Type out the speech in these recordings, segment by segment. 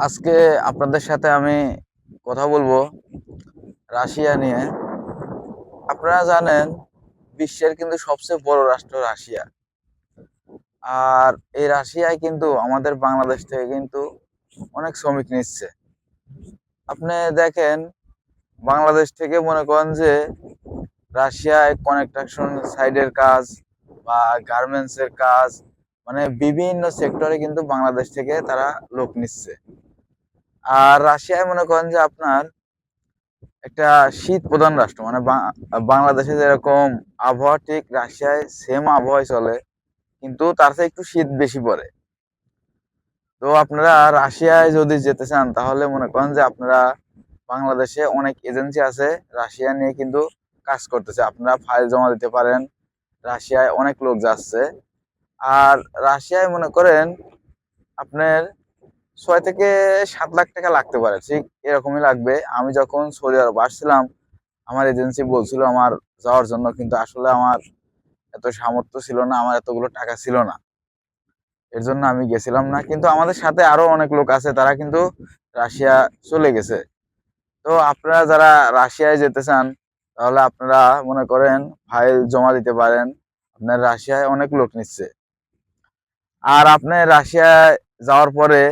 আজকে আপনাদের সাথে আমি কথা বলব রাশিয়া নিয়ে। আপনারা জানেন, বিশ্বের কিন্তু সবচেয়ে বড় রাষ্ট্র রাশিয়া। আর এই রাশিয়ায় কিন্তু আমাদের বাংলাদেশ থেকে কিন্তু অনেক শ্রমিক নিচ্ছে। আপনি দেখেন, বাংলাদেশ থেকে মনে করেন যে রাশিয়ায় কনেকট্রাকশন সাইডের কাজ বা গার্মেন্টসের কাজ মানে বিভিন্ন সেক্টরে কিন্তু বাংলাদেশ থেকে তারা লোক নিচ্ছে। আর রাশিয়ায় মনে করেন যে আপনার একটা শীত প্রধান রাষ্ট্র মানে বাংলাদেশে যেরকম আবহাওয়া ঠিক রাশিয়ায় সেম আবহাওয়ায় চলে, কিন্তু তার থেকে একটু শীত বেশি পড়ে। তো আপনারা রাশিয়ায় যদি যেতে চান, তাহলে মনে করেন যে আপনারা বাংলাদেশে অনেক এজেন্সি আছে রাশিয়া নিয়ে কিন্তু কাজ করতেছে। আপনারা ফাইল জমা দিতে পারেন, রাশিয়ায় অনেক লোক যাচ্ছে। আর রাশিয়ায় মনে করেন আপনার ছয় থেকে সাত লাখ টাকা লাগতে পারে, ঠিক এরকমই লাগবে। আমি যখন সৌদি আরব আসছিলাম, আমার এজেন্সি বলছিল আমার যাওয়ার জন্য, কিন্তু আসলে আমার এত সামর্থ্য ছিল না, আমার এতগুলো টাকা ছিল না। এর জন্য আমি গেছিলাম না, কিন্তু আমাদের সাথে আরও অনেক লোক আছে, তারা কিন্তু রাশিয়া চলে গেছে। তো আপনারা যারা রাশিয়ায় যেতে চান, তাহলে আপনারা মনে করেন ফাইল জমা দিতে পারেন, আপনার রাশিয়ায় অনেক লোক নিচ্ছে। আর আপনি রাশিয়ায় যাওয়ার পরে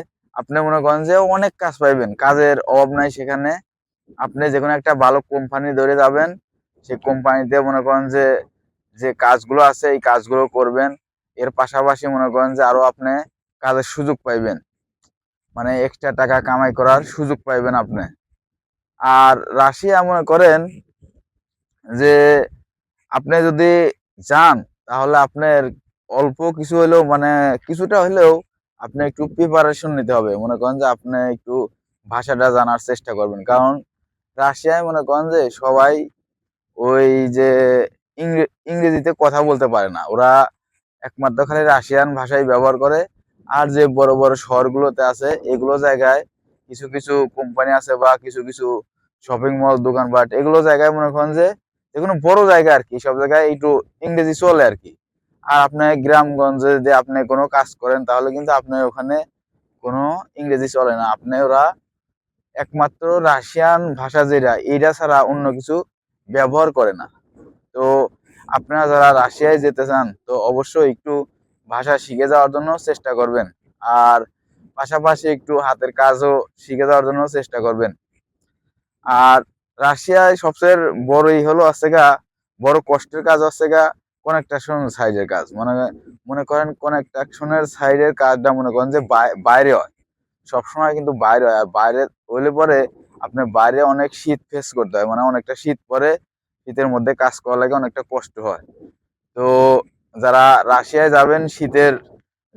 আপনি মনে করেন যে অনেক কাজ পাইবেন, কাজের অভাব নাই সেখানে। আপনি যে কোনো একটা ভালো কোম্পানি ধরে যাবেন, সেই কোম্পানিতে মনে করেন যে যে কাজগুলো আছে এই কাজগুলো করবেন। এর পাশাপাশি মনে করেন যে আরও আপনি কাজের সুযোগ পাইবেন। মানে এক্সট্রা টাকা কামাই করার সুযোগ পাইবেন আপনি। আর রাশিয়া মনে করেন যে, আপনি যদি যান, তাহলে আপনার অল্প কিছু হলেও মানে কিছুটা হলেও আপনি একটু প্রিপারেশন নিতে হবে। মনে করেন যে আপনি একটু ভাষাটা জানার চেষ্টা করবেন। কারণ রাশিয়ায় মনে করেন যে সবাই ওই যে ইংরে- ইংরেজিতে কথা বলতে পারে না। ওরা একমাত্র খালি রাশিয়ান ভাষাই ব্যবহার করে। আর যে বড় বড় শহরগুলোতে আছে, এগুলো জায়গায় কিছু কিছু কোম্পানি আছে বা কিছু কিছু শপিং মল দোকানপাট, এগুলো জায়গায় মনে করেন যে যে কোনো বড় জায়গা আর কি, সব জায়গায় একটু ইংরেজি চলে আর কি। আর আপনার গ্রামগঞ্জে যদি আপনি কোনো কাজ করেন, তাহলে কিন্তু আপনার ওখানে কোনো ইংরেজি চলে না। আপনি ওরা একমাত্র রাশিয়ান ভাষা যেটা, এইটা ছাড়া অন্য কিছু ব্যবহার করে না। তো আপনারা যারা রাশিয়ায় যেতে চান, তো অবশ্যই একটু ভাষা শিখে যাওয়ার জন্য চেষ্টা করবেন। আর পাশাপাশি একটু হাতের কাজও শিখে যাওয়ার জন্য চেষ্টা করবেন। আর রাশিয়ায় সবচেয়ে বড়ই হলো আছে গা বড় কষ্টের কাজ আছে গা কনেকট্রাকশন সাইডের কাজ। মনে মনে করেন কনেকট্রাকশনের সাইডের কাজটা মনে করেন যে বাইরে হয়। সবসময় কিন্তু বাইরে হয়। আর বাইরে হইলে পরে আপনার বাইরে অনেক শীত ফেস করতে হয়। মানে অনেকটা শীত পরে শীতের মধ্যে কাজ করা লাগে অনেকটা কষ্ট হয়। তো যারা রাশিয়ায় যাবেন, শীতের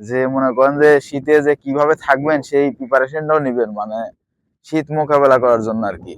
যে মনে করেন যে শীতে যে কীভাবে থাকবেন, সেই প্রিপারেশনটাও নেবেন। মানে শীত মোকাবেলা করার জন্য আর কি।